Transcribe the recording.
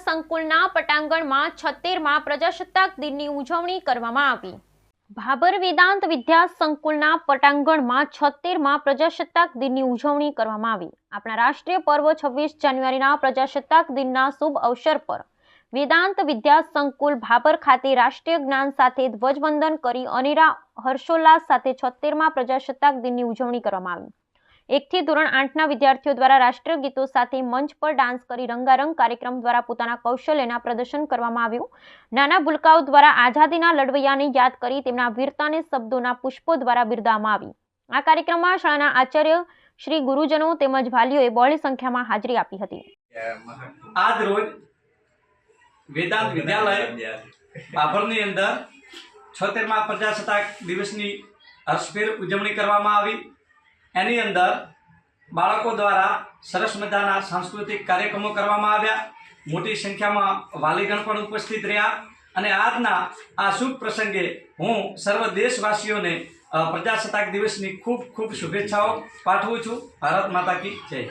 સંકુલના પટાંગણમાં છત્તેરમાં પ્રજાસત્તાક દિનની ઉજવણી કરવામાં આવી. ભાભર વેદાંત વિદ્યા સંકુલના પટાંગણમાં છત્તેરમાં પ્રજાસત્તાક દિનની ઉજવણી કરવામાં આવી. આપણા રાષ્ટ્રીય પર્વ છવ્વીસ જાન્યુઆરીના પ્રજાસત્તાક દિનના શુભ અવસર પર વેદાંત વિદ્યા સંકુલ ભાભર ખાતે રાષ્ટ્રીય જ્ઞાન સાથે ધ્વજવંદન કરી અનેરા હર્ષોલ્લાસ સાથે છત્તેરમાં પ્રજાસત્તાક દિનની ઉજવણી કરવામાં આવી. એકથી ધોરણ આઠના વિદ્યાર્થીઓ દ્વારા રાષ્ટ્રીય ગીતો સાથે મંચ પર ડાન્સ કરી રંગારંગ કાર્યક્રમ દ્વારા પોતાના કૌશલ્યના પ્રદર્શન કરવામાં આવ્યું. નાના ભૂલકાઓ દ્વારા આઝાદીના લડવૈયાને યાદ કરી તેમના વીરતાને શબ્દોના પુષ્પો દ્વારા બિરદાવવામાં આવી. આ કાર્યક્રમમાં શાળાના આચાર્ય શ્રી ગુરુજનો તેમજ વાલીઓએ બહોળી સંખ્યામાં હાજરી આપી હતી. આજ રોજ વેદાંત વિદ્યાલય બાભરની અંદર છોતેરમા પ્રજાસત્તાક દિવસની હર્ષભેર ઉજવણી કરવામાં આવી. એની અંદર બાળકો દ્વારા સરસ મજાના સાંસ્કૃતિક કાર્યક્રમો કરવામાં આવ્યા. મોટી સંખ્યામાં વાલીગણ પણ ઉપસ્થિત રહ્યા અને આજના આ શુભ પ્રસંગે હું સર્વ દેશવાસીઓને પ્રજાસત્તાક દિવસની ખૂબ ખૂબ શુભેચ્છાઓ પાઠવું છું. ભારત માતા કી જય.